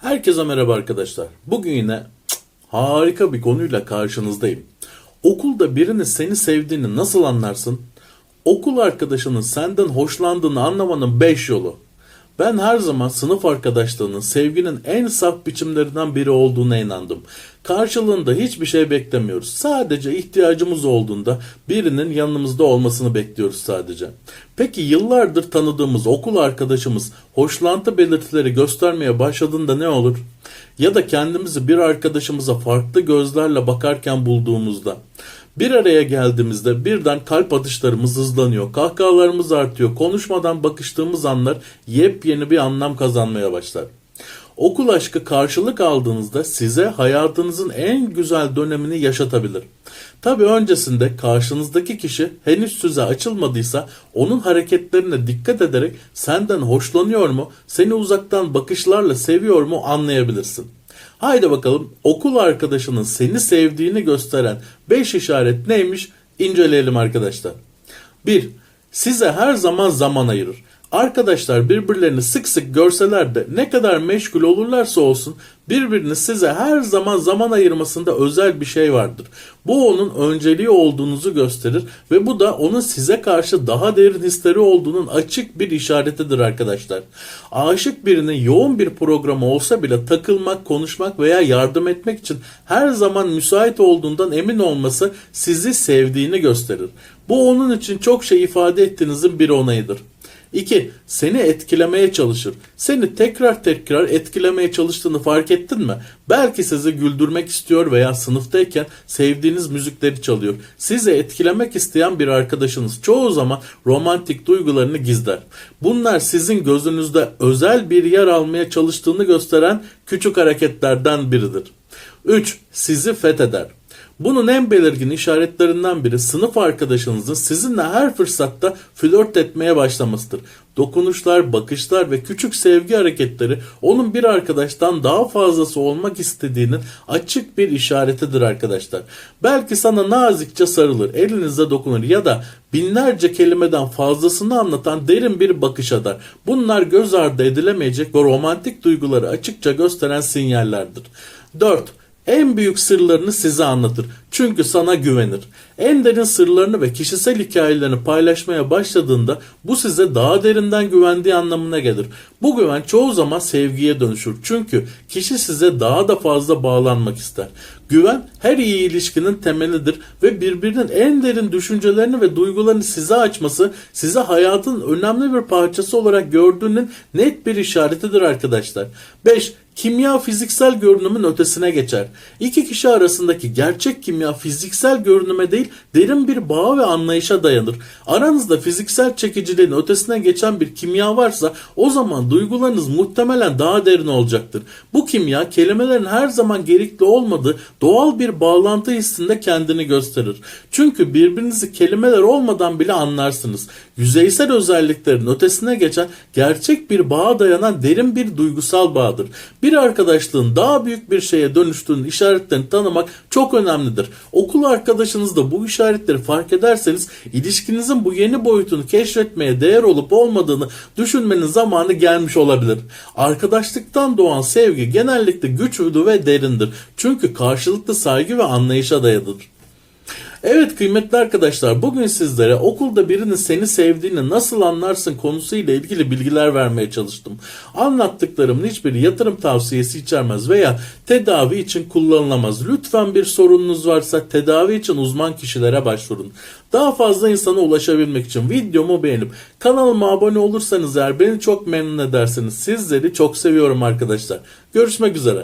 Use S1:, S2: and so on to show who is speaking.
S1: Herkese merhaba arkadaşlar. Bugün yine cık, harika bir konuyla karşınızdayım. Okulda birini seni sevdiğini nasıl anlarsın? Okul arkadaşının senden hoşlandığını anlamanın 5 yolu. Ben her zaman sınıf arkadaşlığının sevginin en saf biçimlerinden biri olduğuna inandım. Karşılığında hiçbir şey beklemiyoruz. Sadece ihtiyacımız olduğunda birinin yanımızda olmasını bekliyoruz sadece. Peki yıllardır tanıdığımız okul arkadaşımız hoşlantı belirtileri göstermeye başladığında ne olur? Ya da kendimizi bir arkadaşımıza farklı gözlerle bakarken bulduğumuzda bir araya geldiğimizde birden kalp atışlarımız hızlanıyor, kahkahalarımız artıyor, konuşmadan bakıştığımız anlar yepyeni bir anlam kazanmaya başlar. Okul aşkı karşılık aldığınızda size hayatınızın en güzel dönemini yaşatabilir. Tabi öncesinde karşınızdaki kişi henüz size açılmadıysa onun hareketlerine dikkat ederek senden hoşlanıyor mu, seni uzaktan bakışlarla seviyor mu anlayabilirsin. Haydi bakalım okul arkadaşının seni sevdiğini gösteren 5 işaret neymiş inceleyelim arkadaşlar. 1. Size her zaman zaman ayırır. Arkadaşlar birbirlerini sık sık görseler de ne kadar meşgul olurlarsa olsun birbirini size her zaman zaman ayırmasında özel bir şey vardır. Bu onun önceliği olduğunuzu gösterir ve bu da onun size karşı daha derin hisleri olduğunun açık bir işaretidir arkadaşlar. Aşık birinin yoğun bir programı olsa bile takılmak, konuşmak veya yardım etmek için her zaman müsait olduğundan emin olması sizi sevdiğini gösterir. Bu onun için çok şey ifade ettiğinizin bir onayıdır. 2. Seni etkilemeye çalışır. Seni tekrar tekrar etkilemeye çalıştığını fark ettin mi? Belki sizi güldürmek istiyor veya sınıftayken sevdiğiniz müzikleri çalıyor. Sizi etkilemek isteyen bir arkadaşınız çoğu zaman romantik duygularını gizler. Bunlar sizin gözünüzde özel bir yer almaya çalıştığını gösteren küçük hareketlerden biridir. 3. Sizi fetheder. Bunun en belirgin işaretlerinden biri sınıf arkadaşınızın sizinle her fırsatta flört etmeye başlamasıdır. Dokunuşlar, bakışlar ve küçük sevgi hareketleri onun bir arkadaştan daha fazlası olmak istediğinin açık bir işaretidir arkadaşlar. Belki sana nazikçe sarılır, elinize dokunur ya da binlerce kelimeden fazlasını anlatan derin bir bakış atar. Bunlar göz ardı edilemeyecek ve romantik duyguları açıkça gösteren sinyallerdir. 4 en büyük sırlarını size anlatır. Çünkü sana güvenir. En derin sırlarını ve kişisel hikayelerini paylaşmaya başladığında bu size daha derinden güvendiği anlamına gelir. Bu güven çoğu zaman sevgiye dönüşür. Çünkü kişi size daha da fazla bağlanmak ister. Güven her iyi ilişkinin temelidir ve birbirinin en derin düşüncelerini ve duygularını size açması size hayatın önemli bir parçası olarak gördüğünün net bir işaretidir arkadaşlar. 5. Kimya fiziksel görünümün ötesine geçer. İki kişi arasındaki gerçek kimya fiziksel görünüme değil derin bir bağ ve anlayışa dayanır. Aranızda fiziksel çekiciliğin ötesine geçen bir kimya varsa o zaman duygularınız muhtemelen daha derin olacaktır. Bu kimya kelimelerin her zaman gerekli olmadığı doğal bir bağlantı hissinde kendini gösterir. Çünkü birbirinizi kelimeler olmadan bile anlarsınız. Yüzeysel özelliklerin ötesine geçen gerçek bir bağa dayanan derin bir duygusal bağdır. Bir arkadaşlığın daha büyük bir şeye dönüştüğünün işaretlerini tanımak çok önemlidir. Okul arkadaşınızda bu işaretleri fark ederseniz ilişkinizin bu yeni boyutunu keşfetmeye değer olup olmadığını düşünmenin zamanı gelmiş olabilir. Arkadaşlıktan doğan sevgi genellikle güçlü ve derindir. Çünkü karşılıklı saygı ve anlayışa dayalıdır. Evet kıymetli arkadaşlar bugün sizlere okulda birinin seni sevdiğini nasıl anlarsın konusuyla ilgili bilgiler vermeye çalıştım. Anlattıklarımın hiçbiri yatırım tavsiyesi içermez veya tedavi için kullanılamaz. Lütfen bir sorununuz varsa tedavi için uzman kişilere başvurun. Daha fazla insana ulaşabilmek için videomu beğenip kanalıma abone olursanız eğer beni çok memnun edersiniz. Sizleri çok seviyorum arkadaşlar. Görüşmek üzere.